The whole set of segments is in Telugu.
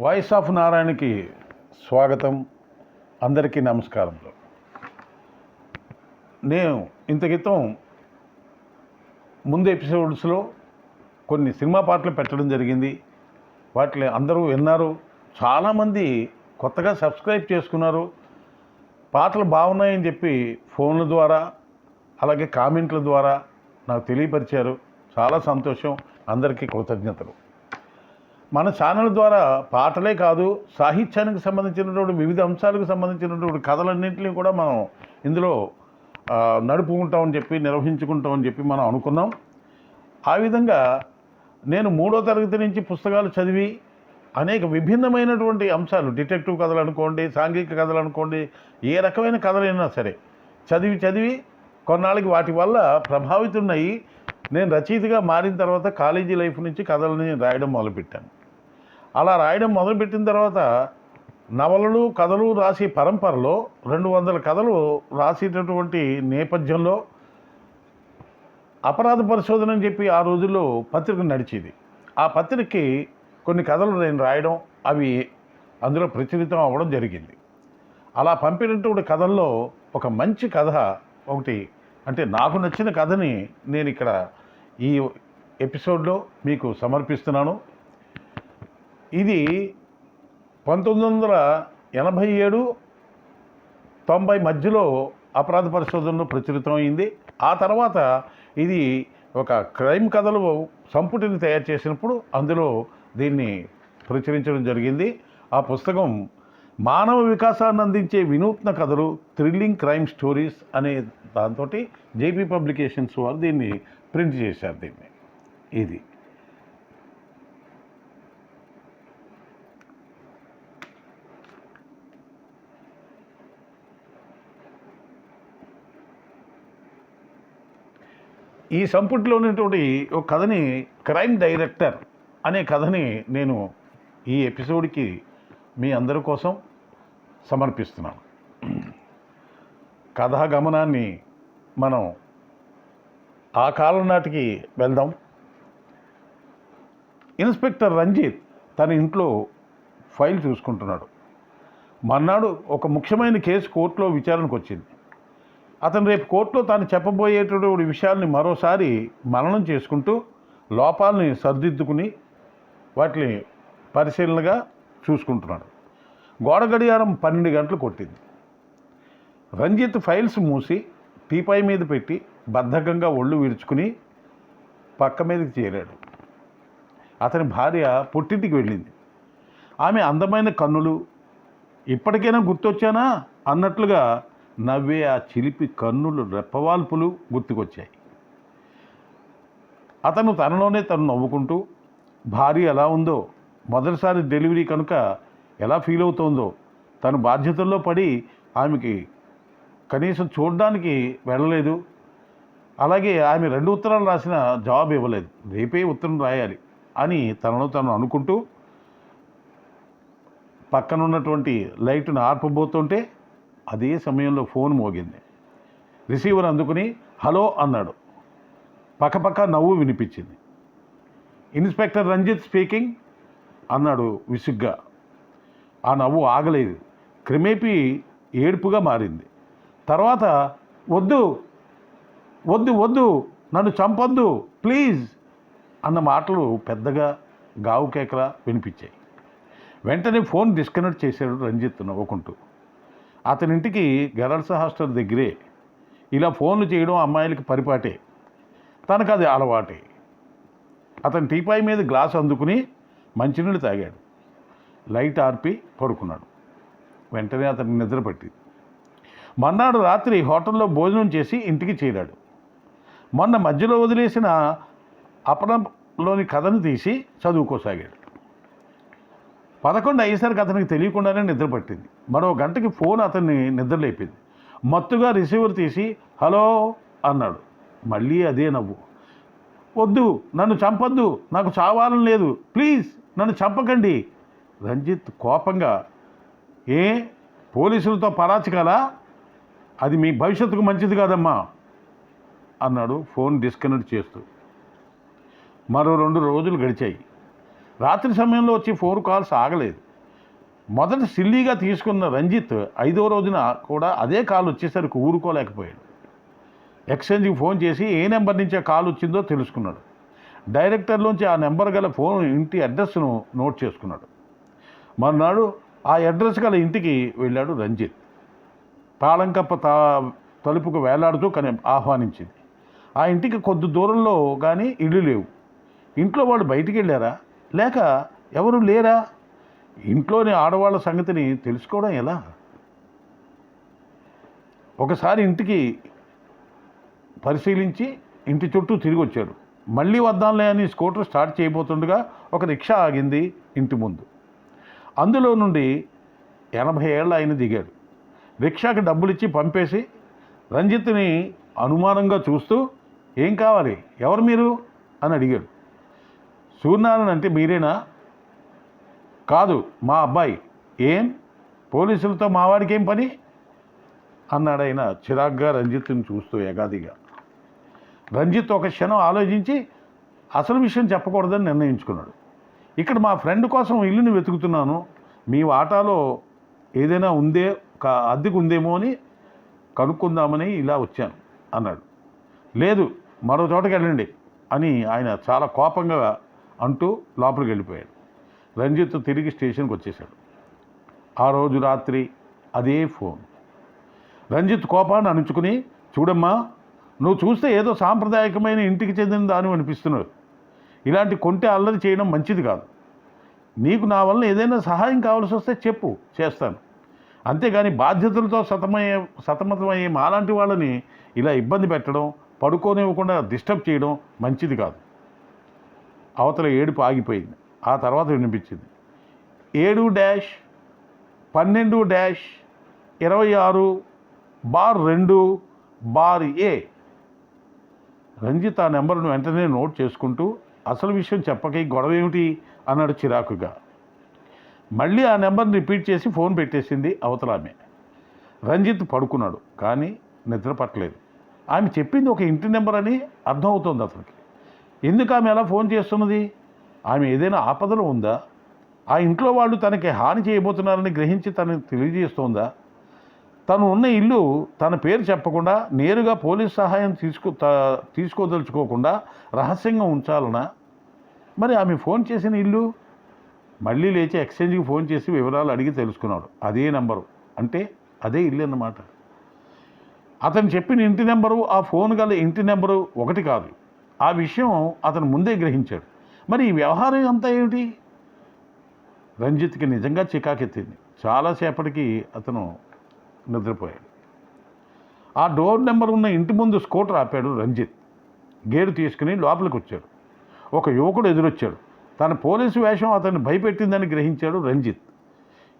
వాయిస్ ఆఫ్ నారాయణకి స్వాగతం. అందరికీ నమస్కారములు నేను ఇంత క్రితం ముందు ఎపిసోడ్స్లో కొన్ని సినిమా పాటలు పెట్టడం జరిగింది. వాటిని అందరూ విన్నారు. చాలామంది కొత్తగా సబ్స్క్రైబ్ చేసుకున్నారు. పాటలు బాగున్నాయని చెప్పి ఫోన్ల ద్వారా అలాగే కామెంట్ల ద్వారా నాకు తెలియపరిచారు. చాలా సంతోషం. అందరికీ కృతజ్ఞతలు. మన ఛానల్ ద్వారా పాటలే కాదు సాహిత్యానికి సంబంధించినటువంటి వివిధ అంశాలకు సంబంధించినటువంటి కథలన్నింటినీ కూడా మనం ఇందులో నడుపుకుంటామని చెప్పి నిర్వహించుకుంటామని చెప్పి మనం అనుకున్నాం. ఆ విధంగా నేను మూడో తరగతి నుంచి పుస్తకాలు చదివి అనేక విభిన్నమైనటువంటి అంశాలు డిటెక్టివ్ కథలు అనుకోండి సాంఘిక కథలు అనుకోండి ఏ రకమైన కథలైనా సరే చదివి చదివి కొన్నాళ్ళకి వాటి వల్ల ప్రభావితున్నాయి. నేను రచయితగా మారిన తర్వాత కాలేజీ లైఫ్ నుంచి కథలని రాయడం మొదలుపెట్టాను. అలా రాయడం మొదలుపెట్టిన తర్వాత నవలలు కథలు రాసే పరంపరలో రెండు వందల కథలు రాసేటటువంటి నేపథ్యంలో అపరాధ పరిశోధన అని చెప్పి ఆ రోజుల్లో పత్రిక నడిచేది. ఆ పత్రికకి కొన్ని కథలు నేను రాయడం అవి అందులో ప్రచురితం అవ్వడం జరిగింది. అలా పంపినటువంటి కథల్లో ఒక మంచి కథ ఒకటి అంటే నాకు నచ్చిన కథని నేను ఇక్కడ ఈ ఎపిసోడ్లో మీకు సమర్పిస్తున్నాను. ఇది పంతొమ్మిది వందల ఎనభై ఏడు తొంభై మధ్యలో అపరాధ పరిశోధనలో ప్రచురితం అయింది ఆ తర్వాత ఇది ఒక క్రైమ్ కథలు సంపుటిని తయారు చేసినప్పుడు అందులో దీన్ని ప్రచురించడం జరిగింది. ఆ పుస్తకం మానవ వికాసాన్ని అందించే వినూత్న కథలు థ్రిల్లింగ్ క్రైమ్ స్టోరీస్ అనే దాంతో జేపీ పబ్లికేషన్స్ వారు దీన్ని ప్రింట్ చేశారు దీన్ని. ఇది ఈ సంపుటిలో ఉన్నటువంటి ఒక కథని క్రైమ్ డైరెక్టర్ అనే కథని నేను ఈ ఎపిసోడ్కి మీ అందరి కోసం సమర్పిస్తున్నాను. కథాగమనాన్ని మనం ఆ కాలం నాటికి వెళ్దాం. ఇన్స్పెక్టర్ రంజిత్ తన ఇంట్లో ఫైల్ చూసుకుంటున్నాడు. మర్నాడు ఒక ముఖ్యమైన కేసు కోర్టులో విచారణకు వచ్చింది. అతను రేపు కోర్టులో తాను చెప్పబోయేటటువంటి విషయాల్ని మరోసారి మననం చేసుకుంటూ లోపాలని సర్దిద్దుకుని వాటిని పరిశీలనగా చూసుకుంటున్నాడు. గోడ గడియారం పన్నెండు గంటలు కొట్టింది. రంజిత్ ఫైల్స్ మూసి టీపై మీద పెట్టి బద్ధకంగా ఒళ్ళు విరుచుకుని పక్క మీదకి చేరాడు. అతని భార్య పుట్టింటికి వెళ్ళింది. ఆమె అందమైన కన్నులు ఇప్పటికైనా గుర్తొచ్చానా? అన్నట్లుగా నవ్వే ఆ చిలిపి కన్నులు రెప్పవాల్పులు గుర్తుకొచ్చాయి. అతను తనలోనే తను నవ్వుకుంటూ భార్య ఎలా ఉందో? మొదటిసారి డెలివరీ కనుక ఎలా ఫీల్ అవుతోందో? తను బాధ్యతల్లో పడి ఆమెకి కనీసం చూడడానికి వెళ్ళలేదు. అలాగే ఆమె రెండు ఉత్తరాలు రాసిన జవాబు ఇవ్వలేదు. రేపే ఉత్తరం రాయాలి అని తనను తను అనుకుంటూ పక్కనున్నటువంటి లైట్ను ఆర్పబోతుంటే అదే సమయంలో ఫోన్ మోగింది. రిసీవర్ అందుకుని హలో అన్నాడు. పక్కపక్క నవ్వు వినిపించింది. ఇన్స్పెక్టర్ రంజిత్ స్పీకింగ్ అన్నాడు విసుగ్గా. ఆ నవ్వు ఆగలేదు. క్రమేపీ ఏడుపుగా మారింది. తర్వాత వద్దు వద్దు వద్దు నన్ను చంపొద్దు ప్లీజ్ అన్న మాటలు పెద్దగా గావు కేకలా వినిపించాయి. వెంటనే ఫోన్ డిస్కనెక్ట్ చేశాడు రంజిత్ నవ్వుకుంటూ. అతని ఇంటికి గెరల్స్ హాస్టల్ దగ్గరే. ఇలా ఫోన్లు చేయడం అమ్మాయిలకి పరిపాటే. తనకు అది అలవాటే. అతను టీపాయ్ మీద గ్లాస్ అందుకుని మంచినీళ్ళు తాగాడు. లైట్ ఆర్పి పడుకున్నాడు. వెంటనే అతను నిద్ర పట్టింది. మర్నాడు రాత్రి హోటల్లో భోజనం చేసి ఇంటికి చేరాడు. మొన్న మధ్యలో వదిలేసిన అపరంలోని కథను తీసి చదువుకోసాగాడు. పదకొండు అయ్యేసరికి అతనికి తెలియకుండానే నిద్ర పట్టింది. మరో గంటకి ఫోన్ అతన్ని నిద్రలేపింది మత్తుగా రిసీవర్ తీసి హలో అన్నాడు. మళ్ళీ అదే నవ్వు. వద్దు నన్ను చంపొద్దు నాకు చావాలని లేదు ప్లీజ్ నన్ను చంపకండి. రంజిత్ కోపంగా ఏ పోలీసులతో పరాచకాలా అది మీ భవిష్యత్తుకు మంచిది కాదమ్మా అన్నాడు ఫోన్ డిస్కనెక్ట్ చేస్తూ. మరో రెండు రోజులు గడిచాయి. రాత్రి సమయంలో వచ్చి ఫోర్ కాల్స్ ఆగలేదు. మొదట సిల్లీగా తీసుకున్న రంజిత్ ఐదో రోజున కూడా అదే కాల్ వచ్చేసరికి ఊరుకోలేకపోయాడు. ఎక్స్చేంజ్కి ఫోన్ చేసి ఏ నెంబర్ నుంచి ఆ కాల్ వచ్చిందో తెలుసుకున్నాడు. డైరెక్టర్లోంచి ఆ నెంబర్ గల ఫోన్ ఇంటి అడ్రస్ను నోట్ చేసుకున్నాడు. మర్నాడు ఆ అడ్రస్ గల ఇంటికి వెళ్ళాడు రంజిత్. తాళంకప్ప తా తలుపుకు వేలాడుతూ కని ఆహ్వానించింది. ఆ ఇంటికి కొద్ది దూరంలో కానీ ఇల్లు లేవు. ఇంట్లో వాళ్ళు బయటికి వెళ్ళారా? లేక ఎవరు లేరా? ఇంట్లోని ఆడవాళ్ళ సంగతిని తెలుసుకోవడం ఎలా? ఒకసారి ఇంటికి పరిశీలించి ఇంటి చుట్టూ తిరిగి వచ్చారు. మళ్ళీ వద్దాంలే అని స్కూటర్ స్టార్ట్ చేయబోతుండగా ఒక రిక్షా ఆగింది ఇంటి ముందు. అందులో నుండి ఎనభై ఏళ్ళ ఆయన దిగాడు రిక్షాకి డబ్బులు ఇచ్చి పంపేసి రంజిత్ని అనుమానంగా చూస్తూ ఏం కావాలి? ఎవరు మీరు? అని అడిగాడు. సూర్యనారాయణ అంటే మీరేనా? కాదు మా అబ్బాయి. ఏం? పోలీసులతో మావాడికి ఏం పని? అన్నాడైన చిరాగ్గా రంజిత్ని చూస్తూ ఏగాదిగా. రంజిత్ ఒక క్షణం ఆలోచించి అసలు విషయం చెప్పకూడదని నిర్ణయించుకున్నాడు. ఇక్కడ మా ఫ్రెండ్ కోసం ఇల్లుని వెతుకుతున్నాను. మీ వాటాలో ఏదైనా ఉందే ఒక అద్దెకు ఉందేమో అని కనుక్కుందామని ఇలా వచ్చాను అన్నాడు. లేదు మరో చోటకి వెళ్ళండి అని ఆయన చాలా కోపంగా అంటూ లోపలికి వెళ్ళిపోయాడు రంజిత్ తిరిగి స్టేషన్కి వచ్చేసాడు ఆ రోజు రాత్రి అదే ఫోన్. రంజిత్ కోపాన్ని అణుచుకుని చూడమ్మా నువ్వు చూస్తే ఏదో సాంప్రదాయకమైన ఇంటికి చెందిన దాని అనిపిస్తున్నావు ఇలాంటి కొంటే అల్లరి చేయడం మంచిది కాదు. నీకు నా వల్ల ఏదైనా సహాయం కావాల్సి వస్తే చెప్పు చేస్తాను. అంతేగాని బాధ్యతలతో సతమయ్యే సతమతమయ్యే మాలాంటి వాళ్ళని ఇలా ఇబ్బంది పెట్టడం పడుకోనివ్వకుండా డిస్టర్బ్ చేయడం మంచిది కాదు. అవతల ఏడుపు ఆగిపోయింది. ఆ తర్వాత వినిపించింది. ఏడు డాష్ పన్నెండు డాష్ ఇరవై ఆరు బార్ రెండు బార్ ఏ. రంజిత్ ఆ నెంబర్ను వెంటనే నోట్ చేసుకుంటూ అసలు విషయం చెప్పక ఈ గొడవ ఏమిటి? అన్నాడు చిరాకుగా. మళ్ళీ ఆ నెంబర్ని రిపీట్ చేసి ఫోన్ పెట్టేసింది అవతల ఆమె రంజిత్ పడుకున్నాడు కానీ నిద్ర పట్టలేదు. ఆమె చెప్పింది ఒక ఇంటి నెంబర్ అని అర్థమవుతోంది అతనికి. ఎందుకు ఆమె ఎలా ఫోన్ చేస్తున్నది? ఆమె ఏదైనా ఆపదలో ఉందా? ఆ ఇంట్లో వాళ్ళు తనకి హాని చేయబోతున్నారని గ్రహించి తనకి తెలియజేస్తోందా? తను ఉన్న ఇల్లు తన పేరు చెప్పకుండా నేరుగా పోలీస్ సహాయం తీసుకో తీసుకోదలుచుకోకుండా రహస్యంగా ఉంచాలనా? మరి ఆమె ఫోన్ చేసిన ఇల్లు? మళ్ళీ లేచి ఎక్స్చేంజ్కి ఫోన్ చేసి వివరాలు అడిగి తెలుసుకున్నాడు. అదే నెంబరు. అంటే అదే ఇల్లు అన్నమాట. అతను చెప్పిన ఇంటి నెంబరు ఆ ఫోన్ గల ఇంటి నెంబరు ఒకటి కాదు. ఆ విషయం అతను ముందే గ్రహించాడు. మరి ఈ వ్యవహారం అంతా ఏమిటి? రంజిత్కి నిజంగా చికాకెత్తింది. చాలాసేపటికి అతను నిద్రపోయాడు. ఆ డోర్ నెంబర్ ఉన్న ఇంటి ముందు స్కూటర్ ఆపాడు రంజిత్. గేరు తీసుకుని లోపలికి వచ్చాడు ఒక యువకుడు ఎదురొచ్చాడు. తన పోలీసు వేషం అతన్ని భయపెట్టిందని గ్రహించాడు రంజిత్.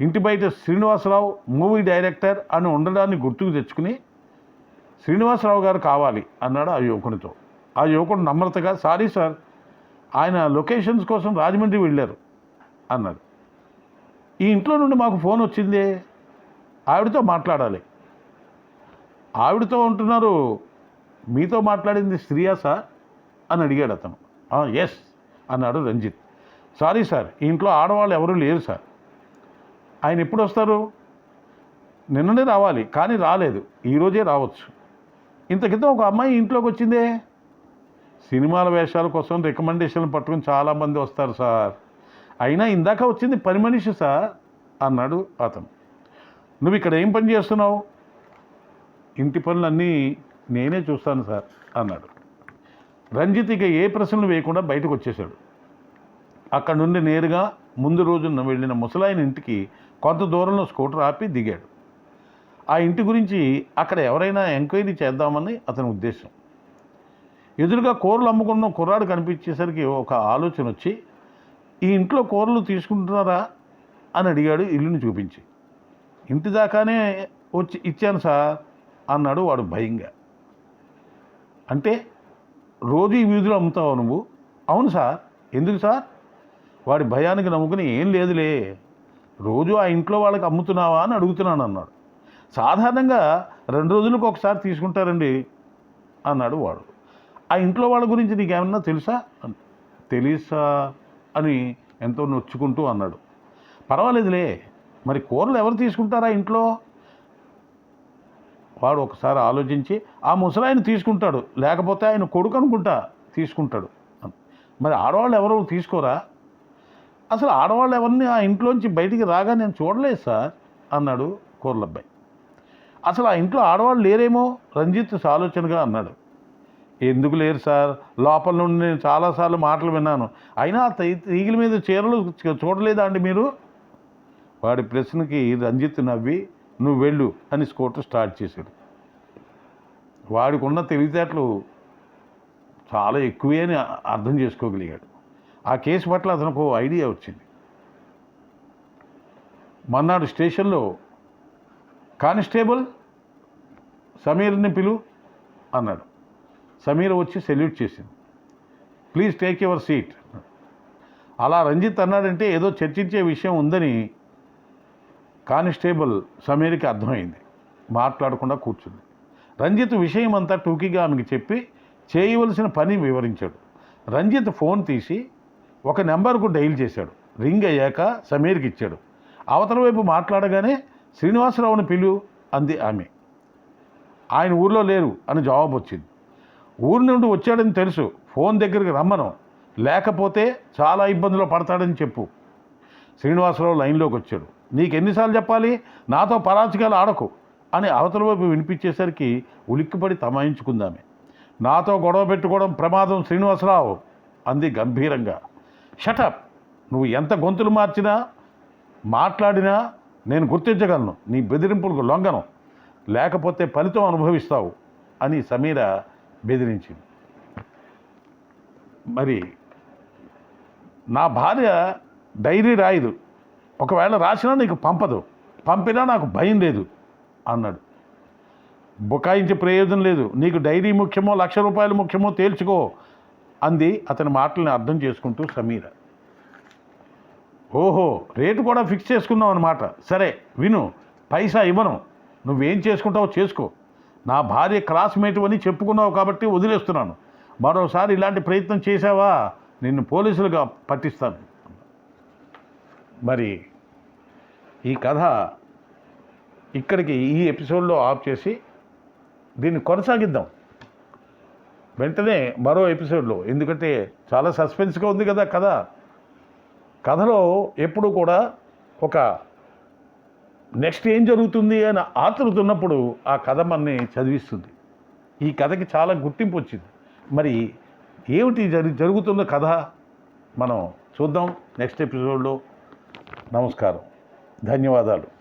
ఇంటి బయట శ్రీనివాసరావు మూవీ డైరెక్టర్ అని ఉండడాన్ని గుర్తుకు తెచ్చుకుని శ్రీనివాసరావు గారు కావాలి అన్నాడు ఆ యువకునితో. ఆ యువకుడు నమ్రతగా సారీ సార్ ఆయన లొకేషన్స్ కోసం రాజమండ్రి వెళ్ళారు అన్నాడు. ఈ ఇంట్లో నుండి మాకు ఫోన్ వచ్చిందే ఆవిడతో మాట్లాడాలి. ఆవిడతో ఉంటున్నారు మీతో మాట్లాడింది స్త్రీయా సార్? అని అడిగాడు అతను. ఎస్ అన్నాడు రంజిత్. సారీ సార్ ఈ ఇంట్లో ఆడవాళ్ళు ఎవరూ లేరు సార్. ఆయన ఎప్పుడు వస్తారు? నిన్ననే రావాలి కానీ రాలేదు. ఈరోజే రావచ్చు. ఇంత క్రితం ఒక అమ్మాయి ఇంట్లోకి వచ్చిందే సినిమాల వేషాల కోసం రికమెండేషన్లు పట్టుకుని చాలామంది వస్తారు సార్. అయినా ఇందాక వచ్చింది పని మనిషి సార్ అన్నాడు అతను. నువ్వు ఇక్కడ ఏం పని చేస్తున్నావు? ఇంటి పనులన్నీ నేనే చూస్తాను సార్ అన్నాడు. రంజిత్ ఇక ఏ ప్రశ్నలు వేయకుండా బయటకు వచ్చేశాడు. అక్కడ నుండి నేరుగా ముందు రోజున వెళ్ళిన ముసలాయన ఇంటికి కొంత దూరంలో స్కూటర్ ఆపి దిగాడు. ఆ ఇంటి గురించి అక్కడ ఎవరైనా ఎంక్వైరీ చేద్దామని అతని ఉద్దేశం. ఎదురుగా కూరలు అమ్ముకున్న కుర్రాడు కనిపించేసరికి ఒక ఆలోచన వచ్చి ఈ ఇంట్లో కూరలు తీసుకుంటున్నారా? అని అడిగాడు ఇల్లుని చూపించి. ఇంటి దాకానే వచ్చి ఇచ్చాను సార్ అన్నాడు వాడు భయంగా. అంటే రోజు ఈ వీధిలో అమ్ముతావు నువ్వు? అవును సార్. ఎందుకు సార్? వాడి భయానికి నమ్ముకుని ఏం లేదులే. రోజు ఆ ఇంట్లో వాళ్ళకి అమ్ముతున్నావా? అని అడుగుతున్నాను అన్నాడు. సాధారణంగా రెండు రోజులకు ఒకసారి తీసుకుంటారండి అన్నాడు వాడు. ఆ ఇంట్లో వాళ్ళ గురించి నీకేమన్నా తెలుసా? తెలుసా అని ఎంతో నొచ్చుకుంటూ అన్నాడు. పర్వాలేదులే మరి కూరలు ఎవరు తీసుకుంటారా ఇంట్లో? వాడు ఒకసారి ఆలోచించి ఆ ముసలాయన తీసుకుంటాడు లేకపోతే ఆయన కొడుకు అనుకుంటా తీసుకుంటాడు. మరి ఆడవాళ్ళు ఎవరు తీసుకోరా? అసలు ఆడవాళ్ళు ఎవరిని ఆ ఇంట్లోంచి బయటికి రాగా నేను చూడలేదు సార్ అన్నాడు కూరలబ్బాయి. అసలు ఆ ఇంట్లో ఆడవాళ్ళు లేరేమో? రంజిత్ ఆలోచనగా అన్నాడు. ఎందుకు లేరు సార్? లోపల నుండి నేను చాలాసార్లు మాటలు విన్నాను. అయినా తీగిల తీగల మీద చీరలు చూడలేదా అండి మీరు? వాడి ప్రశ్నకి రంజిత్ నవ్వి నువ్వు వెళ్ళు అని స్కూటర్ స్టార్ట్ చేశాడు. వాడికి ఉన్న తెలివితేటలు చాలా ఎక్కువే అని అర్థం చేసుకోగలిగాడు. ఆ కేసు పట్ల అతనికి ఓ ఐడియా వచ్చింది. మన్నాడు స్టేషన్లో కానిస్టేబుల్ సమీర్ని పిలు అన్నాడు. సమీర్ వచ్చి సెల్యూట్ చేసింది. Please take your seat. అలా రంజిత్ అన్నాడంటే ఏదో చర్చించే విషయం ఉందని కానిస్టేబుల్ సమీర్కి అర్థమైంది. మాట్లాడకుండా కూర్చుంది. రంజిత్ విషయం అంతా టూకీగా ఆమెకి చెప్పి చేయవలసిన పని వివరించాడు. రంజిత్ ఫోన్ తీసి ఒక నెంబర్కు డైల్ చేశాడు. రింగ్ అయ్యాక సమీర్కి ఇచ్చాడు. అవతల వైపు మాట్లాడగానే శ్రీనివాసరావుని పిలు అంది ఆమె. ఆయన ఊర్లో లేరు అని జవాబు వచ్చింది ఊరి నుండి వచ్చాడని తెలుసు. ఫోన్ దగ్గరికి రమ్మను. లేకపోతే చాలా ఇబ్బందులు పడతాడని చెప్పు. శ్రీనివాసరావు లైన్లోకి వచ్చాడు. నీకు ఎన్నిసార్లు చెప్పాలి? నాతో పరాచికాలు ఆడకు అని అవతల వైపు వినిపించేసరికి ఉలిక్కిపడి తమాయించుకుందామే. నాతో గొడవ పెట్టుకోవడం ప్రమాదం శ్రీనివాసరావు అంది గంభీరంగా. షటప్ నువ్వు ఎంత గొంతులు మార్చినా మాట్లాడినా నేను గుర్తించగలను. నీ బెదిరింపులకు లొంగను. లేకపోతే ఫలితం అనుభవిస్తావు అని సమీర బెదిరించింది. మరి నా భార్య డైరీ రాయదు. ఒకవేళ రాసినా నీకు పంపదు. పంపినా నాకు భయం లేదు అన్నాడు. బుకాయించే ప్రయోజనం లేదు. నీకు డైరీ ముఖ్యమో లక్ష రూపాయలు ముఖ్యమో తేల్చుకో అంది. అతని మాటల్ని అర్థం చేసుకుంటూ సమీర. ఓహో రేటు కూడా ఫిక్స్ చేసుకున్నావు అనమాట సరే విను పైసా ఇవ్వను. నువ్వేం చేసుకుంటావో చేసుకో. నా భార్య క్లాస్మేట్ అని చెప్పుకున్నావు కాబట్టి వదిలేస్తున్నాను. మరోసారి ఇలాంటి ప్రయత్నం చేశావా? నిన్ను పోలీసులుగా పట్టిస్తాను. మరి ఈ కథ ఇక్కడికి ఈ ఎపిసోడ్లో ఆఫ్ చేసి దీన్ని కొనసాగిద్దాం. వెంటనే మరో ఎపిసోడ్లో. ఎందుకంటే చాలా సస్పెన్స్గా ఉంది కదా కథ. కథలో ఎప్పుడు కూడా ఒక నెక్స్ట్ ఏం జరుగుతుంది అని ఆతృత ఉన్నప్పుడు ఆ కథ మనని చదివిస్తుంది. ఈ కథకి చాలా గుర్తింపు వచ్చింది. మరి ఏమిటి జరి జరుగుతున్న కథ? మనం చూద్దాం. నెక్స్ట్ ఎపిసోడ్లో నమస్కారం. ధన్యవాదాలు.